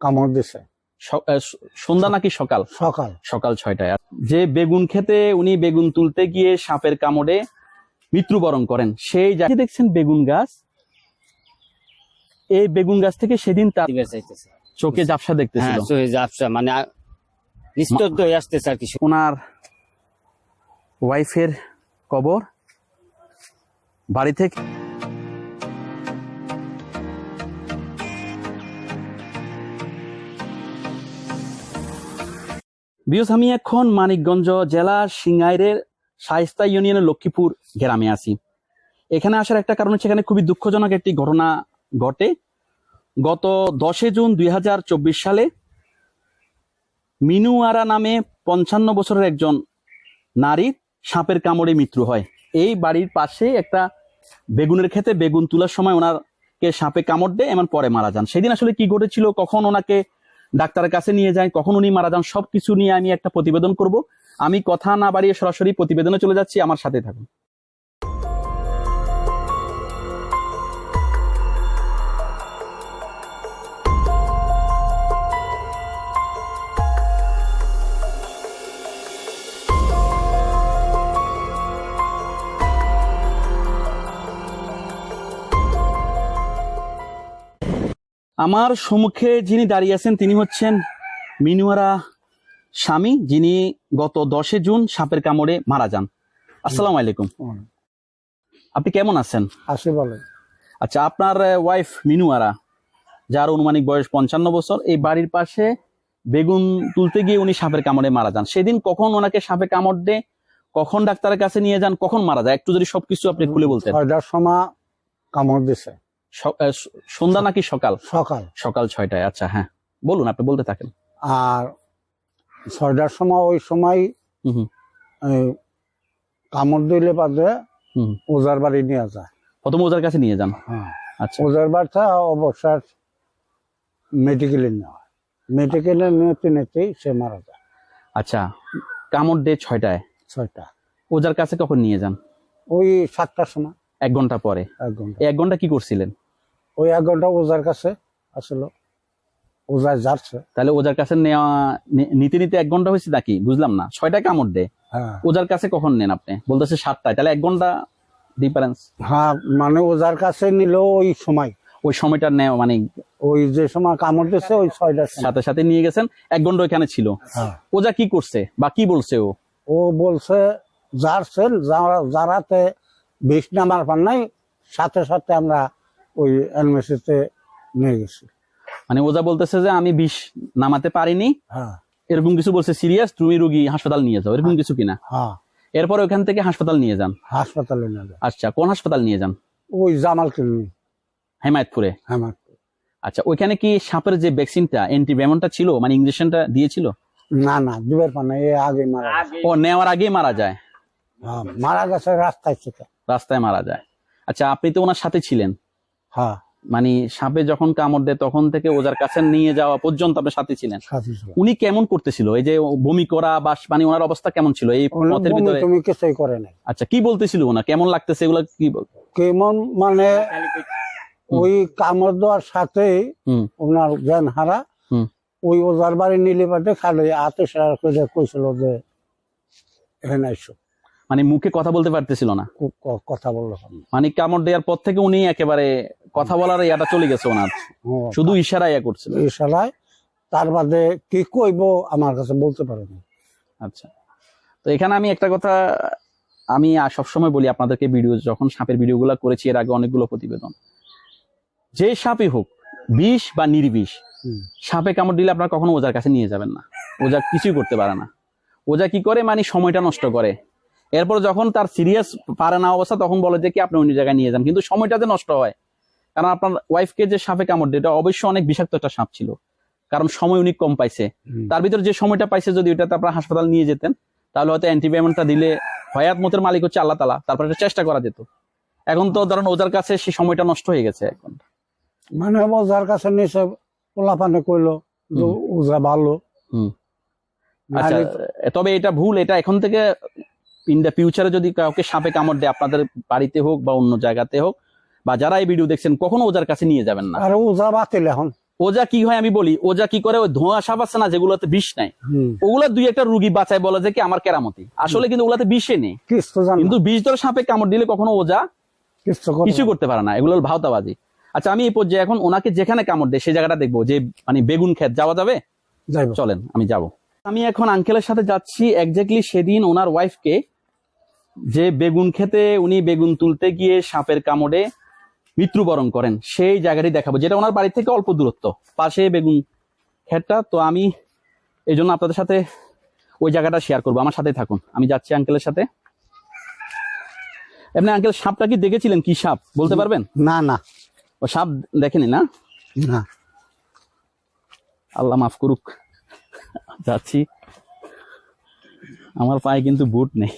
কামড় দিছে। সন্ধ্যা নাকি সকাল? সকাল। সকাল ছয়টায়। যে বেগুন খেতে উনি বেগুন তুলতে গিয়ে সাপের কামড়ে মৃত্যুবরণ করেন সেই জায়গায় দেখছেন বেগুন গাছ। এই বেগুন গাছ থেকে সেদিন তার চোখে জাপসা হ্যাঁ দেখতেছিল জাপসা মানে নিস্তব্ধ হয়ে আসতেছে আর কি ওনার ওয়াইফের কবর বাড়ি থেকে বিয়স, আমি এখন মানিকগঞ্জ জেলার সিঙ্গাইরের শায়স্তা ইউনিয়নের লক্ষ্মীপুর গ্রামে আছি। এখানে আসার একটা কারণ হচ্ছে এখানে খুবই দুঃখজনক একটি ঘটনা ঘটে। গত দশে জুন দুই সালে মিনুয়ারা নামে পঞ্চান্ন বছরের একজন নারীর সাপের কামড়ে মৃত্যু হয়। এই বাড়ির পাশে একটা বেগুনের ক্ষেতে বেগুন তোলার সময় ওনারকে সাপে কামড় দেয়, এমন পরে মারা যান। সেদিন আসলে কি ঘটেছিল, কখন ওনাকে ডাক্তারের কাছে নিয়ে যায় কখন উনি মারা যান, সবকিছু নিয়ে আমি একটা প্রতিবেদন করব। আমি কথা না বাড়িয়ে সরাসরি প্রতিবেদনে চলে যাচ্ছি, আমার সাথে থাকুন। আমার সম্মুখে যিনি দাঁড়িয়ে আছেন তিনি হচ্ছেন মিনুয়ারা স্বামী যিনি গত দশে জুন সাপের কামড়ে মারা যান। আসসালামু আলাইকুম। আপনি কেমন আছেন? আসি আচ্ছা আপনার ওয়াইফ মিনুয়ারা যার অনুমানিক বয়স পঞ্চান্ন বছর এই বাড়ির পাশে বেগুন তুলতে গিয়ে উনি সাপের কামড়ে মারা যান। সেদিন কখন ওনাকে সাপে কামড় দে কখন ডাক্তারের কাছে নিয়ে যান কখন মারা যায়? একটু যদি সবকিছু আপনি খুলে বলতেন। ছয়টার সময় কামড় দিছে। সন্ধ্যা নাকি সকাল? সকাল। সকাল ছয়টায় আচ্ছা হ্যাঁ। বলুন আপনি বলতে থাকেন। আর ছয়টার সময় ওই সময় কামড় দিলে হুম ওজার বাড়ি নিয়ে যায়। প্রথম ওজার কাছে নিয়ে যান? হ্যাঁ। আচ্ছা। ওজার বাড়িটা অবসর মেডিকেলে নেওয়া হয়। মেডিকেলে নিতে নিতেই সে মারা যায়। আচ্ছা কামড় ডে ছয়টায়? ছয়টা। ওজার কাছে কখন নিয়ে যান? ওই সাতটার সময়। এক ঘণ্টা পরে। এক ঘণ্টা কি করছিলেন? ওই এক ঘণ্টা ওজার কাছে আসলো। ওজায় যাচ্ছে তাহলে ওজার কাছে নেওয়া নিতে নিতে এক ঘণ্টা হয়েছে নাকি? বুঝলাম না। ছয়টায় কামড় দে হ্যাঁ। ওজার কাছে কখন নেন আপনি? বলতেছে সাতটায়। তাহলে এক ঘণ্টা ডিফারেন্স হ্যাঁ মানে ওজার কাছে নিল ওই সময়। ওই সময়টা নেওয়া মানে ওই যে সময় কামড় দিচ্ছে ওই ছয়টার সাথে সাথে নিয়ে গেছেন এক ঘণ্টা ওইখানে ছিল। হ্যাঁ। ওজা কি করছে বা কি বলছে ও? ও বলছে যার সেল যারা যারাতে বিষ নামার পার নাই। সাথে সাথে আমরা ওই এনমেসিতে নিয়ে গেছি। মানে ওজা বলতেছে যে আমি বিষ নামাতে পারিনি। হ্যাঁ। এরকম কিছু বলছে সিরিয়াস তুমি রুগী হাসপাতাল নিয়ে যাও এরকম কিছু কিনা? হ্যাঁ। এরপর ওখান থেকে হাসপাতাল নিয়ে যান। হাসপাতালে নিয়ে যায় আচ্ছা কোন হাসপাতাল নিয়ে যান? ওই জামাল ক্লিনিক হেমায়তপুরে? হ্যাঁ আচ্ছা ওইখানে কি সাপের যে ভ্যাকসিনটা অ্যান্টিবায়োনটা ছিল? মানে ইঞ্জেকশনটা দিয়েছিল? না না দুবার পার নাই এ আগে মারা ও নেওয়ার আগে মারা যায়? হ্যাঁ মারা গেছে রাস্তায় থেকে রাস্তায় মারা যায়। আচ্ছা আপনি তো ওনার সাথে ছিলেন। হ্যাঁ মানে সাপে যখন কামড় দেয় তখন থেকে ওজার কাছে নিয়ে যাওয়া পর্যন্ত আপনার সাথে ছিলেন। উনি কেমন করতেছিল? এই যে বমি করা বা মানে ওনার অবস্থা কেমন ছিল? এই বমি ভিতরে তুমি কিছুই করে নাই। আচ্ছা কি বলতেছিল ওনা কেমন লাগতেছে এগুলো কি কেমন মানে ওই কামড় দেওয়ার সাথে ওনার জ্ঞান হারা ওই ওজার বাড়ি নিলে পাতে খালি হাতে সারা করে কইছিল যে এখানে আইসো। মানে মুখে কথা বলতে পারতেছিল না? কথা বলল। মানে কামড় দেওয়ার পর থেকে উনি একেবারে কথা বলার ইয়াটা চলে গেছে ওনার। শুধু ইশারা ইয়া করছিল। এই শালায় তার বাদে কি কইব আমার কাছে বলতে পারে না। আচ্ছা। তো এখানে আমি একটা কথা আমি সবসময় বলি আপনাদেরকে ভিডিও যখন সাপের ভিডিওগুলো করেছি এর আগে অনেকগুলো প্রতিবেদন। যে সাপই হোক বিষ বা নির্বিষ সাপে কামড় দিলে আপনারা কখনো ওজার কাছে নিয়ে যাবেন না। ওজা কিছুই করতে পারে না। ওজা কি করে? মানে সময়টা নষ্ট করে। এরপর যখন তার সিরিয়াস পারে না অবস্থা তখন বলে যে কি আপনি অন্য জায়গায় নিয়ে যান। কিন্তু সময়টাতে নষ্ট হয় কারণ আপনার ওয়াইফকে যে সাপে কামড় দেয় এটা অবশ্যই অনেক বিষাক্ত একটা সাপ ছিল। কারণ সময় উনি কম পাইছে। তার ভিতরে যে সময়টা পাইছে যদি ওটাতে আপনার হাসপাতাল নিয়ে যেতেন তাহলে হয়তো অ্যান্টিবায়োটিকটা দিলে হয়াত মতের মালিক হচ্ছে আল্লাহ তালা তারপর একটা চেষ্টা করা যেত। এখন তো ধরেন ওজার কাছে সেই সময়টা নষ্ট হয়ে গেছে এখন। মানে ওজার কাছে নিচে পোলাপানে কইলো যে ওজা ভালো। হুম। আচ্ছা তবে এটা ভুল এটা এখন থেকে ইন দ্য ফিউচারে যদি কাউকে সাপে কামড় দেয় আপনাদের বাড়িতে হোক বা অন্য জায়গাতে হোক বা যারা এই ভিডিও দেখছেন কখনো ওজার কাছে নিয়ে যাবেন না। আর ওজা বাতিল এখন। ওজা কি হয় আমি বলি ওজা কি করে ওই ধোঁয়া সাপ আছে না যেগুলোতে বিষ নাই ওগুলা দুই একটা রুগী বাঁচায় বলে যে কি আমার কেরামতি। আসলে কিন্তু ওগুলাতে বিষে নেই। কিন্তু বিষ ধরে সাপে কামড় দিলে কখনো ওজা কিছু করে কিছু করতে পারে না। এগুলো হলো ভাওতাবাজি। আচ্ছা আমি এই পর্যায়ে এখন ওনাকে যেখানে কামড় দেয় সেই জায়গাটা দেখব যে মানে বেগুন ক্ষেত যাওয়া যাবে? চলেন আমি যাব। আমি এখন আঙ্কেলের সাথে যাচ্ছি। এক্স্যাক্টলি সেদিন ওনার ওয়াইফকে যে বেগুন খেতে উনি বেগুন তুলতে গিয়ে সাপের কামড়ে মৃত্যুবরণ করেন। সেই জায়গাটি দেখাবো যেটা ওনার বাড়ি থেকে অল্প দূরত্ব। পাশে বেগুন ক্ষেতটা তো আমি এই জন্য আপনাদের সাথে ওই জায়গাটা শেয়ার করব। আমার সাথে থাকুন আমি যাচ্ছি আঙ্কেলের সাথে। এমনি আঙ্কেল সাপটা কি দেখেছিলেন? কি সাপ? বলতে পারবেন? না না। ও সাপ দেখেনি না? না। আল্লাহ মাফ করুক। যাচ্ছি। আমার পায়ে কিন্তু বুট নেই।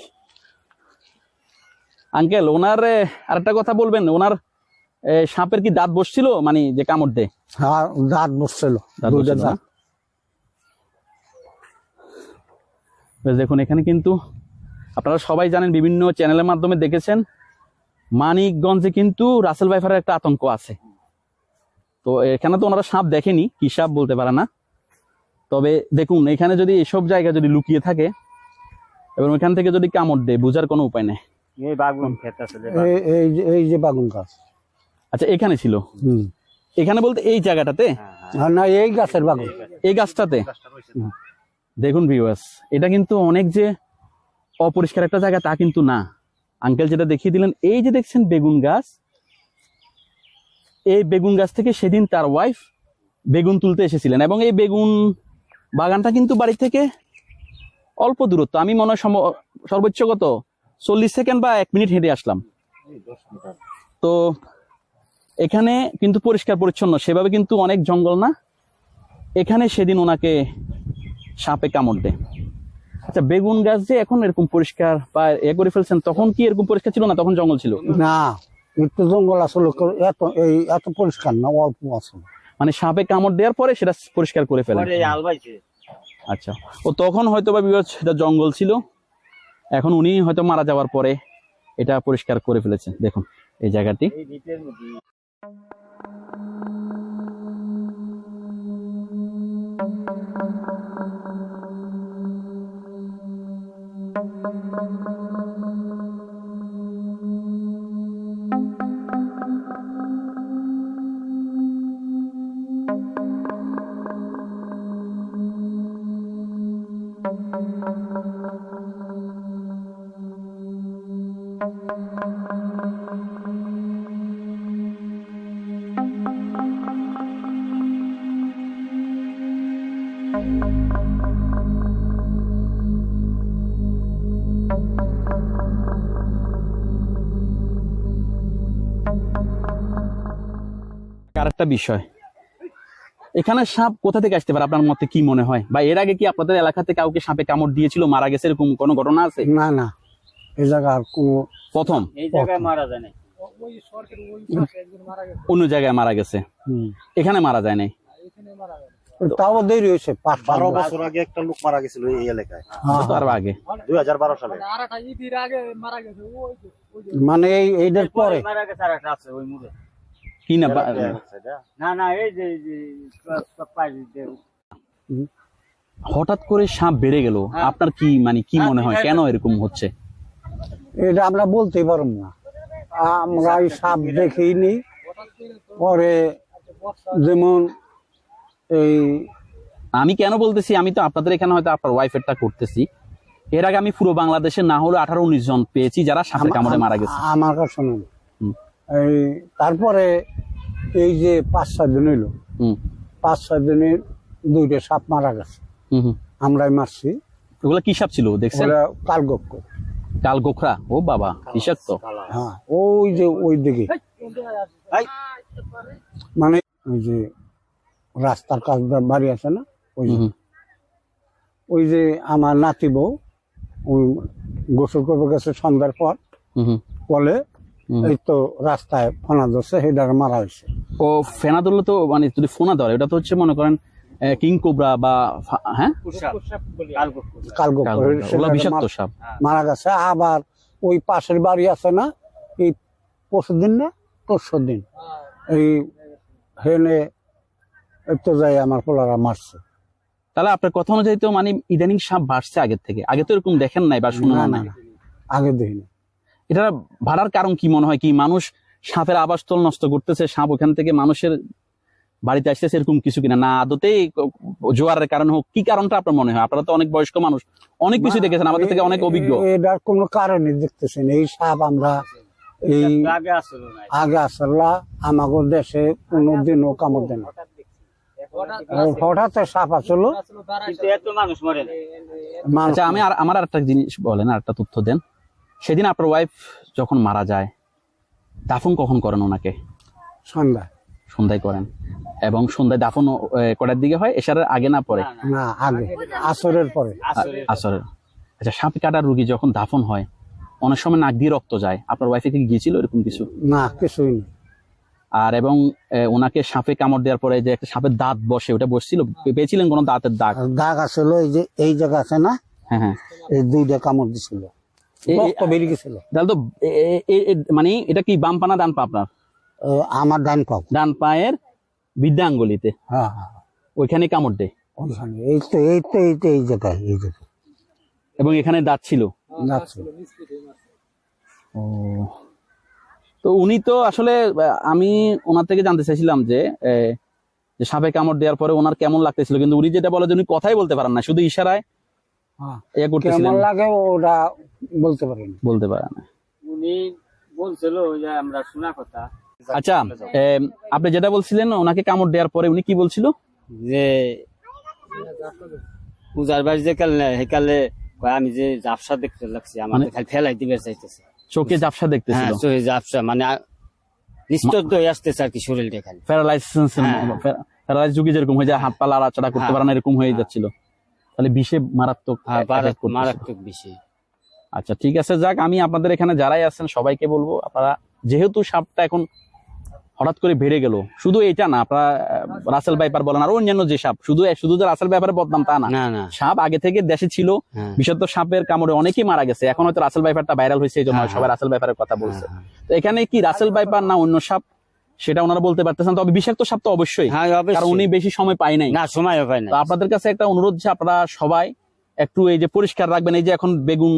আঙ্কেল ওনার আরেকটা কথা বলবেন? ওনার সাপের কি দাঁত বসছিল? মানে যে কামড় দেয়? হ্যাঁ দাঁত বসছিল দেখুন এখানে কিন্তু আপনারা সবাই জানেন বিভিন্ন চ্যানেলের মাধ্যমে দেখেছেন মানিকগঞ্জে কিন্তু রাসেল ভাইফারের একটা আতঙ্ক আছে। তো এখানে তো ওনারা সাপ দেখেনি কি সাপ বলতে পারে না। তবে দেখুন এখানে যদি এসব জায়গা যদি লুকিয়ে থাকে এবং এখান থেকে যদি কামড় দেয় বোঝার কোনো উপায় নেই। এই বাগুন ক্ষেত আসলে এই এই এই যে বাগুন গাছ। আচ্ছা এখানে ছিল? এখানে বলতে এই জায়গাটাতে? না এই গাছের বাগুন। এই গাছটাতে? দেখুন ভিউয়ার্স এটা কিন্তু অনেক যে অপরিষ্কার একটা জায়গা তা কিন্তু না। আঙ্কেল যেটা দেখিয়ে দিলেন এই যে দেখছেন বেগুন গাছ এই বেগুন গাছ থেকে সেদিন তার ওয়াইফ বেগুন তুলতে এসেছিলেন। এবং এই বেগুন বাগানটা কিন্তু বাড়ি থেকে অল্প দূরত্ব আমি মনে হয় সর্বোচ্চ কত চল্লিশ সেকেন্ড বা এক মিনিট হেঁটে আসলাম। তো এখানে কিন্তু পরিষ্কার পরিচ্ছন্ন সেভাবে কিন্তু অনেক জঙ্গল না। এখানে সেদিন ওনাকে সাপে কামড় দেয়। আচ্ছা বেগুন গাছ যে এখন এরকম পরিষ্কার বা এ করে ফেলছেন তখন কি এরকম পরিষ্কার ছিল না তখন জঙ্গল ছিল? না একটু জঙ্গল আসলে এত এই এত পরিষ্কার না অল্প আছে। মানে সাপে কামড় দেওয়ার পরে সেটা পরিষ্কার করে ফেলে আচ্ছা ও তখন হয়তো বা সেটা জঙ্গল ছিল। এখন উনি হয়তো মারা যাওয়ার পরে এটা পরিষ্কার করে ফেলেছেন। দেখুন এই জায়গাটি। এই ভিটের আরেকটা বিষয়। এখানে সাপ কোথা থেকে আসতে পারে আপনার মতে কি মনে হয়? বা এর আগে কি আপনাদের এলাকাতে কাউকে সাপে কামড় দিয়েছিল মারা গেছে এরকম কোনো ঘটনা আছে? না না। এই জায়গা আর কোনো প্রথম? এই জায়গায় মারা যায় না অন্য জায়গায় মারা গেছে? এখানে মারা যায় নাই? তাও দেরি হয়েছে বারো বছর আগে একটা লোক মারা গেছিল এই এলাকায়। এটা আগে। দুই হাজার বারো সালে। মানে এইটার পরে। মারা গেছে কি না না না এই যে এই যে সব পাইছে যে হঠাৎ করে সাপ বেড়ে গেল। আপনার কি মানে কি মনে হয়? কেন এরকম হচ্ছে? এটা আমরা বলতে পারব না। আমরা এই সাপ দেখিনি। পরে যেমন এই আমি কেন বলতেছি? আমি তো আপনাদের এখানে হয়তো আপনার ওয়াইফেরটা করতেছি। এর আগে আমি পুরো বাংলাদেশে না হলে আঠারো উনিশ জন পেয়েছি যারা সাপে কামড়ে মারা গেছে। আমার কাছে। এই তারপরে এই যে পাঁচ ছয় দিন হইল হুম। পাঁচ ছয় দিনের দুইটা সাপ মারা গেছে। আমরাই মারছি। ওগুলা কি সাপ ছিল দেখছেন? কালগক্ষ। কাল গোখরা ও বাবা বিষাক্ত। হ্যাঁ ওই যে ওই দিকে। মানে ওই যে রাস্তার কাছ দিয়ে বাড়ি আছে না ওই। ওই যে আমার নাতি বউ ওই গোসল করবে গেছে সন্ধ্যার পর। হুম হুম। বলে। এই তো রাস্তায় ফোনা ধরছে মারা হয়েছে। ও ফেনা ধরলে তো মানে যদি ফোনা ধরে ওটা তো হচ্ছে মনে করেন কিং কোবরা বা হ্যাঁ? বিষাক্ত সাপ। মারা গেছে। আবার ওই পাশের বাড়ি আছে না এই পরশু দিন না? পরশু দিন। এই হেনে তো যাই আমার পোলারা মারছে। তাহলে আপনার কথা অনুযায়ী তো মানে ইদানিং সাপ বাড়ছে আগের থেকে। আগে তো এরকম দেখেন নাই বা শুনেন না না নাই। না। আগে দেখিনি। এটা ভাড়ার কারণ কি মনে হয় কি? মানুষ সাপের আবাসস্থল নষ্ট করতেছে সাপ ওখান থেকে মানুষের বাড়িতে আসতেছে এরকম কিছু কিনা? না আদতেই ক- জোয়ারের কারণ হোক কি কারণটা আপনার মনে হয়? আপনারা তো অনেক বয়স্ক মানুষ অনেক কিছু দেখেছেন আমাদের থেকে অনেক অভিজ্ঞ। এটার কোনো কারণই দেখতেছি না এই সাপ আমরা এই আগে আসলো না। আগে আসলা আমাকে দেশে কোনোদিনও কামড় দেয় না। হঠাৎ সাপ আসলো। কিন্তু এত মানুষ মরে না। মানুষ আচ্ছা আমি আর একটা জিনিস বলেন আর একটা তথ্য দেন। সেদিন আপনার ওয়াইফ যখন মারা যায় দাফন কখন করেন ওনাকে? সন্ধ্যা সন্ধ্যায় করেন। এবং সন্ধ্যায় দাফন কটার দিকে হয়? এসারের আগে না পরে? না আগে। আসরের পরে। আসরের আচ্ছা সাপ কাটার রুগী যখন দাফন হয় অনেক সময় নাক দিয়ে রক্ত যায়। আপনার ওয়াইফে কি গিয়েছিল এরকম কিছু? না কিছুই নেই আর এবং ওনাকে সাপে কামড় দেওয়ার পরে যে একটা সাপের দাঁত বসে ওটা বসছিল? পেয়েছিলেন কোনো দাঁতের দাগ? দাগ আসলো এই যে এই জায়গা আছে না? হ্যাঁ হ্যাঁ। এই দুইটা কামড় দিছিল। তো মানে এটা কি বাম পানা ডান পা আপনার? আমার ডান পাও ডান পায়ের বিদ্যাঙ্গলিতে হ্যাঁ হ্যাঁ। ওইখানে কামড় দেয়। এই তো এই তো এই তো এই জায়গায় এই জায়গায়। এবং এখানে দাঁত ছিল। ও। তো উনি তো আসলে আমি ওনার থেকে জানতে চাইছিলাম যে সাপে কামড় দেওয়ার পরে ওনার কেমন লাগতেছিল? কিন্তু উনি যেটা বলে যে উনি কথাই বলতে পারেন না শুধু ইশারায় হ্যাঁ। কেমন লাগে ওটা বলতে পারিনি। বলতে পারে না উনি বলছিল যে আমরা শোনা কথা। আচ্ছা আপনি যেটা বলছিলেন ওনাকে কামড় দেওয়ার পরে উনি কি বলছিল? যে পূজার বাড়ি যে কালে কয় আমি যে জাপসা দেখতে লাগছি আমাদের খালি ফেলাই দিবে চাইতেছে। চোখে হ্যাঁ দেখতেছিল? চোখে জাপসা মানে নিস্তব্ধ হয়ে আসতেছে আর কি শরীরটা খালি। প্যারালাইসিস হ্যাঁ। প্যারালাইজ যুগে যেরকম হয়ে যায় হাত পা লাড়াচাড়া করতে হ্যাঁ। পারে না এরকম হয়ে যাচ্ছিল। তাহলে বিষে মারাত্মক হ্যাঁ, মারাত্মক- করতেছিল। আচ্ছা ঠিক আছে যাক আমি আপনাদের এখানে যারাই আছেন সবাইকে বলব আপনারা যেহেতু সাপটা এখন হঠাৎ করে বেড়ে গেল শুধু এটা না আপনারা রাসেল বাইপার বলেন আর অন্যান্য যে সাপ শুধু শুধু যে রাসেল বাইপারের বদনাম তা না। সাপ আগে থেকে দেশে ছিল হ্যাঁ। বিশেষত সাপের কামড়ে অনেকেই মারা গেছে এখন হয়তো রাসেল বাইপারটা ভাইরাল হয়েছে এই জন্য হ্যাঁ, সবাই রাসেল বাইপারের কথা বলছে। হ্যাঁ, তো এখানে কি রাসেল বাইপার না অন্য সাপ? সেটা ওনারা বলতে পারতেছেন তবে বিষাক্ত সাপ তো অবশ্যই হ্যাঁ কারণ উনি বেশি সময় পায় নাই। না সময় হয় না তো আপনাদের কাছে একটা অনুরোধ যে আপনারা সবাই একটু এই যে পরিষ্কার রাখবেন এই যে এখন বেগুন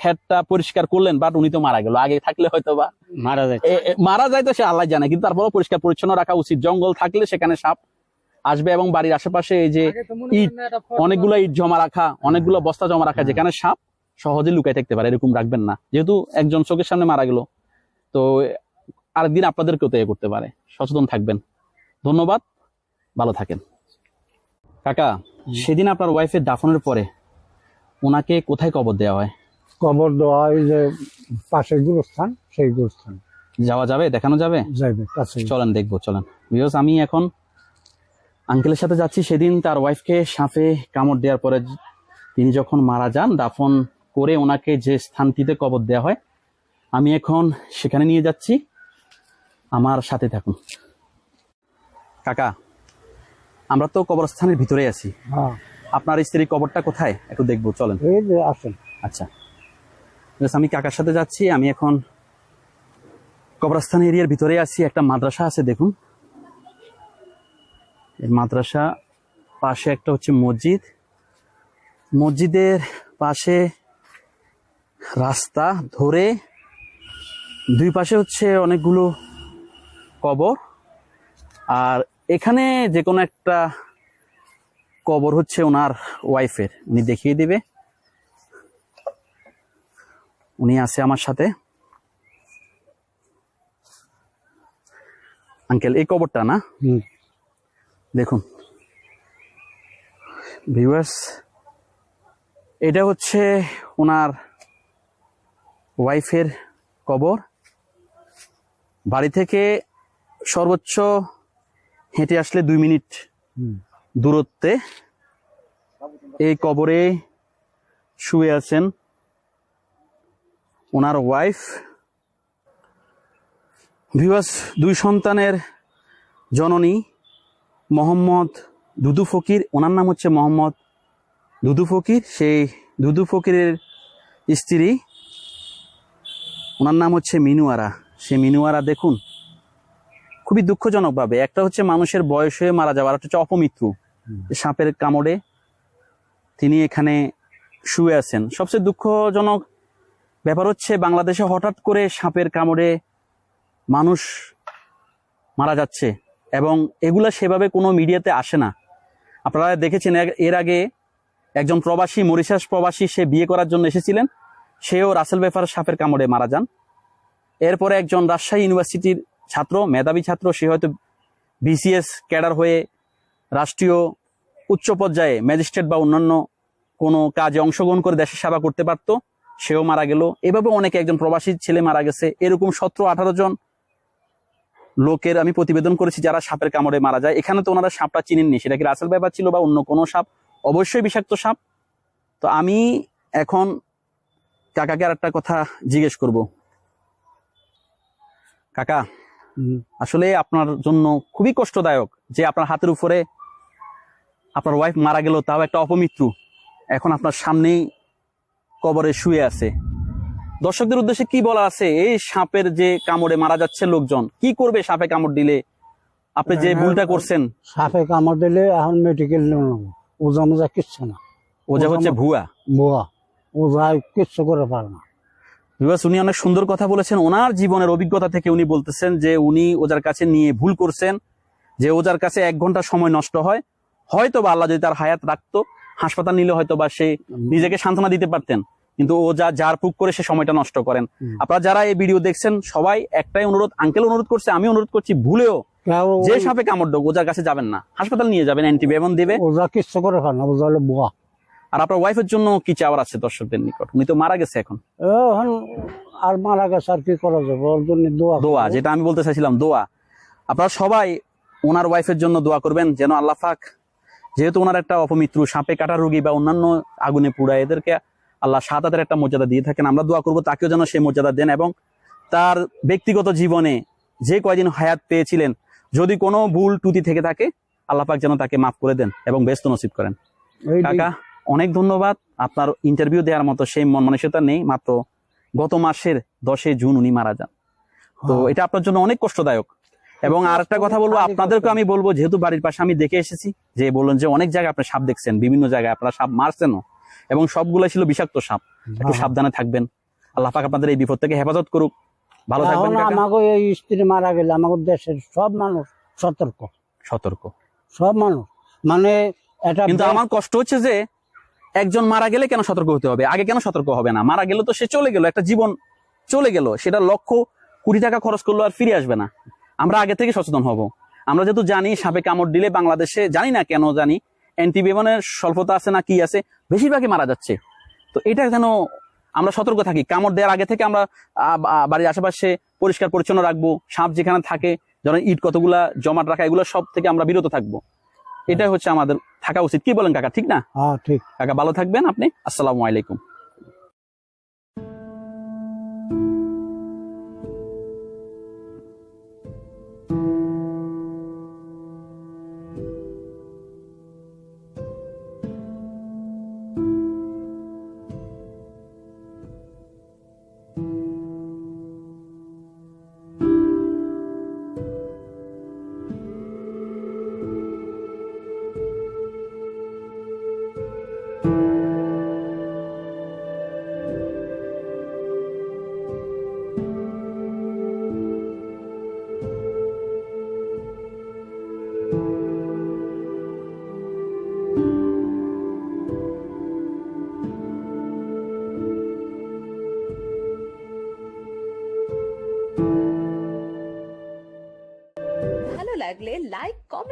ক্ষেতটা পরিষ্কার করলেন বাট উনি তো মারা গেল। আগে থাকলে হয়তো বা মারা যায়। মারা যায় তো সে আল্লাহ জানে কিন্তু তারপরেও পরিষ্কার পরিচ্ছন্ন রাখা উচিত। জঙ্গল থাকলে সেখানে সাপ আসবে এবং বাড়ির আশেপাশে এই যে ইট অনেকগুলো ইট জমা রাখা অনেকগুলো বস্তা জমা রাখা যেখানে সাপ সহজে লুকাই থাকতে পারে এরকম রাখবেন না। যেহেতু একজন চোখের সামনে মারা গেল তো আরেকদিন আপনাদেরকেও তো এ করতে পারে। সচেতন থাকবেন। ধন্যবাদ ভালো থাকেন। কাকা সেদিন আপনার ওয়াইফের দাফনের পরে ওনাকে কোথায় কবর দেওয়া হয়? কবর দেওয়া এই যে পাশে গুরুস্থান সেই গুরুস্থান। যাওয়া যাবে? দেখানো যাবে? যাইবে কাছে চলেন দেখব চলেন। বিকজ আমি এখন আঙ্কেলের সাথে যাচ্ছি। সেদিন তার ওয়াইফকে সাপে কামড় দেওয়ার পরে তিনি যখন মারা যান দাফন করে ওনাকে যে স্থানটিতে কবর দেওয়া হয় আমি এখন সেখানে নিয়ে যাচ্ছি। আমার সাথে থাকুন। কাকা আমরা তো কবরস্থানের ভিতরে আছি। হ্যাঁ। আপনার স্ত্রীর কবরটা কোথায়? একটু দেখব চলেন। আসেন। আচ্ছা। আমি কাকার সাথে যাচ্ছি, আমি এখন কবরস্থান এরিয়ার ভিতরে আছি, একটা মাদ্রাসা আছে, দেখুন। এই মাদ্রাসা পাশে একটা হচ্ছে মসজিদ। মসজিদের পাশে রাস্তা ধরে, দুই পাশে হচ্ছে অনেকগুলো কবর। আর এখানে যে কোনো একটা কবর হচ্ছে ওনার ওয়াইফের, উনি দেখিয়ে দিবে। উনি আছে আমার সাথে। আঙ্কেল এই কবরটা না? দেখুন। ভিউয়ার্স এটা হচ্ছে ওনার ওয়াইফের কবর। বাড়ি থেকে সর্বোচ্চ হেঁটে আসলে দুই মিনিট দূরত্বে এই কবরে শুয়ে আছেন। ওনার ওয়াইফ ভিউয়াস দুই সন্তানের জননী মোহাম্মদ দুদু ফকির। ওনার নাম হচ্ছে মোহাম্মদ দুদু ফকির। সেই দুদু ফকিরের স্ত্রী ওনার নাম হচ্ছে মিনুয়ারা। সে মিনুয়ারা দেখুন খুবই দুঃখজনকভাবে একটা হচ্ছে মানুষের বয়স হয়ে মারা যাওয়া আর একটা হচ্ছে অপমৃত্যু সাপের কামড়ে তিনি এখানে শুয়ে আছেন। সবচেয়ে দুঃখজনক ব্যাপার হচ্ছে বাংলাদেশে হঠাৎ করে সাপের কামড়ে মানুষ মারা যাচ্ছে এবং এগুলা সেভাবে কোনো মিডিয়াতে আসে না। আপনারা দেখেছেন এর- আগে একজন প্রবাসী, মরিশাস প্রবাসী, সে বিয়ে করার জন্য এসেছিলেন। সেও রাসেল বেফার সাপের কামড়ে মারা যান। এরপরে একজন রাজশাহী ইউনিভার্সিটির ছাত্র, মেধাবী ছাত্র, সে হয়তো বিসিএস ক্যাডার হয়ে রাষ্ট্রীয় উচ্চ পর্যায়ে ম্যাজিস্ট্রেট বা অন্যান্য কোনো কাজে অংশগ্রহণ করে দেশের সেবা করতে পারত। সেও মারা গেল। এভাবে অনেকে একজন প্রবাসী ছেলে মারা গেছে। এরকম সতেরো আঠারো জন লোকের আমি প্রতিবেদন করেছি যারা সাপের কামড়ে মারা যায়। এখানে তো ওনারা সাপটা চিনেননি। সেটা কি রাসেল ব্যাপার ছিল বা অন্য কোনো সাপ? অবশ্যই বিষাক্ত সাপ। তো আমি এখন কাকাকে আর একটা কথা জিজ্ঞেস করব। কাকা আসলে আপনার জন্য খুবই কষ্টদায়ক যে আপনার হাতের উপরে আপনার ওয়াইফ মারা গেল তাও একটা অপমৃত্যু। এখন আপনার সামনেই কবরে শুয়ে আছে। দর্শকদের উদ্দেশ্যে কি বলা আছে? এই সাপের যে কামড়ে মারা যাচ্ছে লোকজন কি করবে সাপে কামড় দিলে? আপনি যে ভুলটা করছেন। সাপে কামড় দিলে এখন মেডিকেল ওজা মোজা কিচ্ছু না। ওজা হচ্ছে ভুয়া? বুয়া ওজা কিচ্ছু করে পারে না। বিবাস উনি অনেক সুন্দর কথা বলেছেন। ওনার জীবনের অভিজ্ঞতা থেকে উনি বলতেছেন যে উনি ওজার কাছে নিয়ে ভুল করছেন যে ওজার কাছে এক ঘণ্টা সময় নষ্ট হয়। হয়তো বা আল্লাহ যদি তার হায়াত রাখতো হাসপাতাল নিলে হয়তো বা সে নিজেকে সান্ত্বনা দিতে পারতেন। কিন্তু ও যা যার প্রুক করে সে সময়টা নষ্ট করেন। আপনারা যারা এই ভিডিও দেখছেন সবাই একটাই অনুরোধ আঙ্কেল অনুরোধ করছে আমি অনুরোধ করছি ভুলেও যে সাপে কামড় দেবো ওজার কাছে যাবেন না। হাসপাতাল নিয়ে যাবেন অ্যান্টিবায়োটিক দেবে। ওজা কিচ্ছু করে পারে ওজা হলো বুয়া। আর আপনার ওয়াইফের জন্য কি চাওয়ার আছে দর্শকদের নিকট? উনি তো মারা গেছে এখন। এখন আর মারা গেছে আর কি করা যাবে? ওর জন্য দোয়া দোয়া যেটা আমি বলতে চাইছিলাম দোয়া। আপনারা সবাই ওনার ওয়াইফের জন্য দোয়া করবেন যেন আল্লাহ পাক যেহেতু ওনার একটা অপমৃত্যু সাপে কাটা রোগী বা অন্যান্য আগুনে পুড়া এদেরকে আল্লাহ সাদাতের একটা মর্যাদা দিয়ে থাকেন। আমরা দোয়া করব তাকেও যেন সেই মর্যাদা দেন এবং তার ব্যক্তিগত জীবনে যে কয়দিন হায়াত পেয়েছিলেন যদি কোনো ভুল টুতি থেকে থাকে আল্লাহ পাক যেন তাকে মাফ করে দেন এবং ব্যস্ত নসিব করেন। কাকা অনেক ধন্যবাদ। আপনার ইন্টারভিউ দেওয়ার মতো সেই মন মানসিকতা নেই মাত্র গত মাসের দশে জুন উনি মারা যান। তো হ্যাঁ। এটা আপনার জন্য অনেক কষ্টদায়ক। এবং আর একটা কথা বলব আপনাদেরকে আমি বলব যেহেতু বাড়ির পাশে আমি দেখে এসেছি যে বললেন যে অনেক জায়গায় আপনি সাপ দেখছেন বিভিন্ন জায়গায় আপনারা সাপ মারছেনও এবং সবগুলো ছিল বিষাক্ত সাপ। একটু। সাবধানে থাকবেন। আল্লাহ পাক আপনাদের এই বিপদ থেকে হেফাজত করুক। ভালো থাকবেন। আমাকে এই স্ত্রী মারা গেলে আমাকে দেশের সব মানুষ সতর্ক। সতর্ক। সব মানুষ। মানে এটা কিন্তু আমার কষ্ট হচ্ছে যে একজন মারা গেলে কেন সতর্ক হতে হবে? আগে কেন সতর্ক হবে না? মারা গেলে তো সে চলে গেল একটা জীবন চলে গেল। সেটা লক্ষ কুড়ি টাকা খরচ করল আর ফিরে আসবে না। আমরা আগে থেকে সচেতন হব। আমরা যেহেতু জানি সাপে কামড় দিলে বাংলাদেশে জানি না কেন জানি অ্যান্টিবায়োনের স্বল্পতা আছে না কি আছে বেশিরভাগই মারা যাচ্ছে। তো এটা যেন আমরা সতর্ক থাকি কামড় দেওয়ার আগে থেকে আমরা বাড়ির আশেপাশে পরিষ্কার পরিচ্ছন্ন রাখব সাপ যেখানে থাকে যেন ইট কতগুলা জমাট রাখা এগুলো সব থেকে আমরা বিরত থাকব। এটাই হচ্ছে আমাদের থাকা উচিত। কি বলেন কাকা ঠিক না? হ্যাঁ ঠিক। কাকা ভালো থাকবেন আপনি? আসসালামু আলাইকুম।